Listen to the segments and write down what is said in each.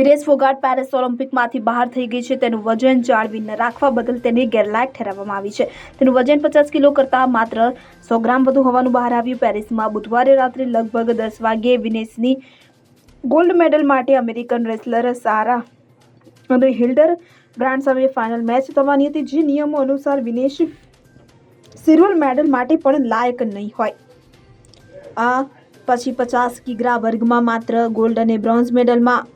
Vinesh Phogat Paris ઓલિમ્પિકમાંથી બહાર થઈ ગઈ છે. તેનું વજન જાળવી ન રાખવા બદલ તેને ગેરલાયક ઠેરવવામાં આવી છે. તેનું વજન પચાસ કિલો કરતાં માત્ર સો ગ્રામ વધુ હોવાનું બહાર આવ્યું. પેરિસમાં બુધવારે રાત્રે લગભગ દસ વાગ્યે વિનેશની ગોલ્ડ મેડલ માટે અમેરિકન રેસલર સારા અને હિલ્ડર બ્રાન્ડ સામે ફાઇનલ મેચ થવાની હતી, જે નિયમો અનુસાર વિનેશ સિલ્વર મેડલ માટે પણ લાયક નહીં હોય. આ પછી પચાસ કિગ્રા વર્ગમાં માત્ર ગોલ્ડ અને બ્રોન્ઝ મેડલમાં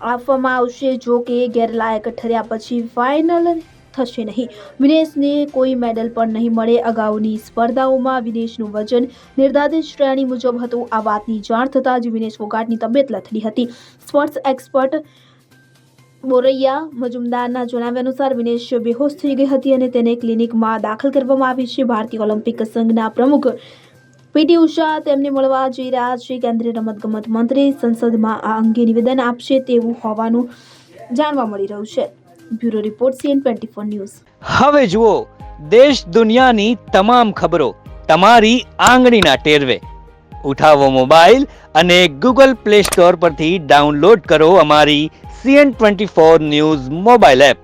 આપવામાં આવશે જો કે ગેરલાયક ઠર્યા પછી ફાઇનલ થશે નહીં. વિનેશને કોઈ મેડલ પણ નહીં મળે. અગાઉની સ્પર્ધાઓમાં વિનેશનું વજન નિર્ધારિત શ્રેણી મુજબ હતું. આ વાતની જાણ થતાં જ વિનેશ ફોગાટની તબિયત લથડી હતી. સ્પોર્ટ્સ એક્સપર્ટ બોરૈયા મજુમદારના જણાવ્યા અનુસાર વિનેશ બેહોશ થઈ ગઈ હતી અને તેને ક્લિનિકમાં દાખલ કરવામાં આવી છે. ભારતીય ઓલિમ્પિક સંઘના પ્રમુખ પીટી ઉષા તેમને મળવા જઈ રહ્યા છે. કેન્દ્રીય રમતગમત મંત્રી સંસદમાં આ અંગે નિવેદન આપશે તેવું હોવાનું જાણવા મળી રહ્યું છે. Bureau report CN twenty four news. હવે જુઓ, દેશ દુનિયાની તમામ ખબરો તમારી આંગળીના ટેરવે. ઉઠાવો મોબાઈલ અને ગૂગલ પ્લે સ્ટોર પરથી ડાઉનલોડ કરો અમારી CN twenty four news mobile app.